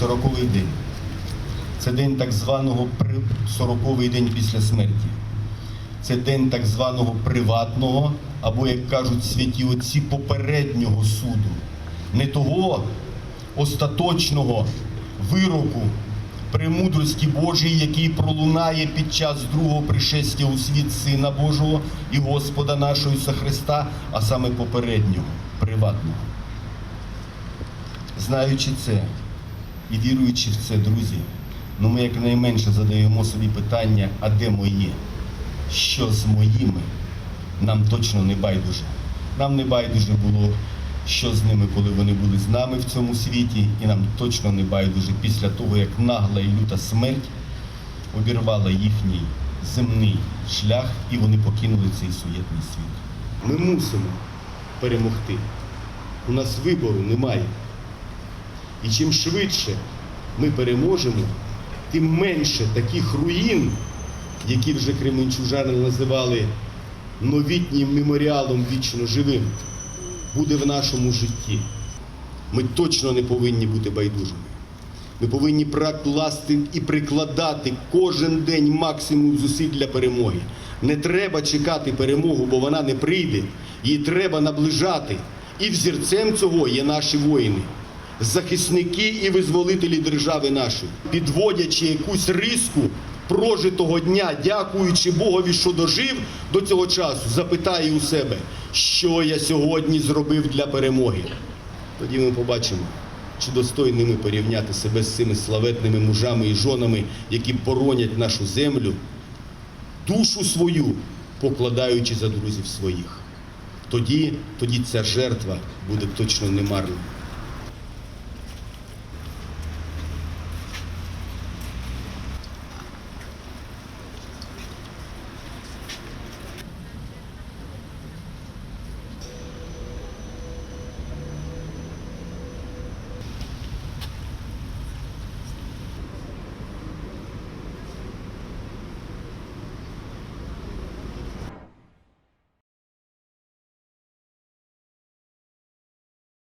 сороковий день. Це день так званого сороковий день після смерті. Це день так званого приватного, або, як кажуть святі отці, попереднього суду. Не того остаточного вироку премудрості Божої, який пролунає під час другого пришестя у світ Сина Божого і Господа нашого Ісуса Христа, а саме попереднього, приватного. Знаючи це і віруючи в це, друзі, ну ми якнайменше задаємо собі питання, а де моє? Що з моїми? Нам точно не байдуже. Нам не байдуже було, що з ними, коли вони були з нами в цьому світі, і нам точно не байдуже після того, як нагла і люта смерть обірвала їхній земний шлях, і вони покинули цей суєтний світ. Ми мусимо перемогти. У нас вибору немає. І чим швидше ми переможемо, тим менше таких руїн, які вже кременчужани називали новітнім меморіалом вічно живим, буде в нашому житті. Ми точно не повинні бути байдужими. Ми повинні прокласти і прикладати кожен день максимум зусиль для перемоги. Не треба чекати перемогу, бо вона не прийде. Її треба наближати. І взірцем цього є наші воїни, захисники і визволителі держави нашої, підводячи якусь риску прожитого дня, дякуючи Богові, що дожив до цього часу, запитає у себе, що я сьогодні зробив для перемоги. Тоді ми побачимо, чи достойні ми порівняти себе з цими славетними мужами і жонами, які боронять нашу землю, душу свою, покладаючи за друзів своїх. Тоді, тоді ця жертва буде точно немарною.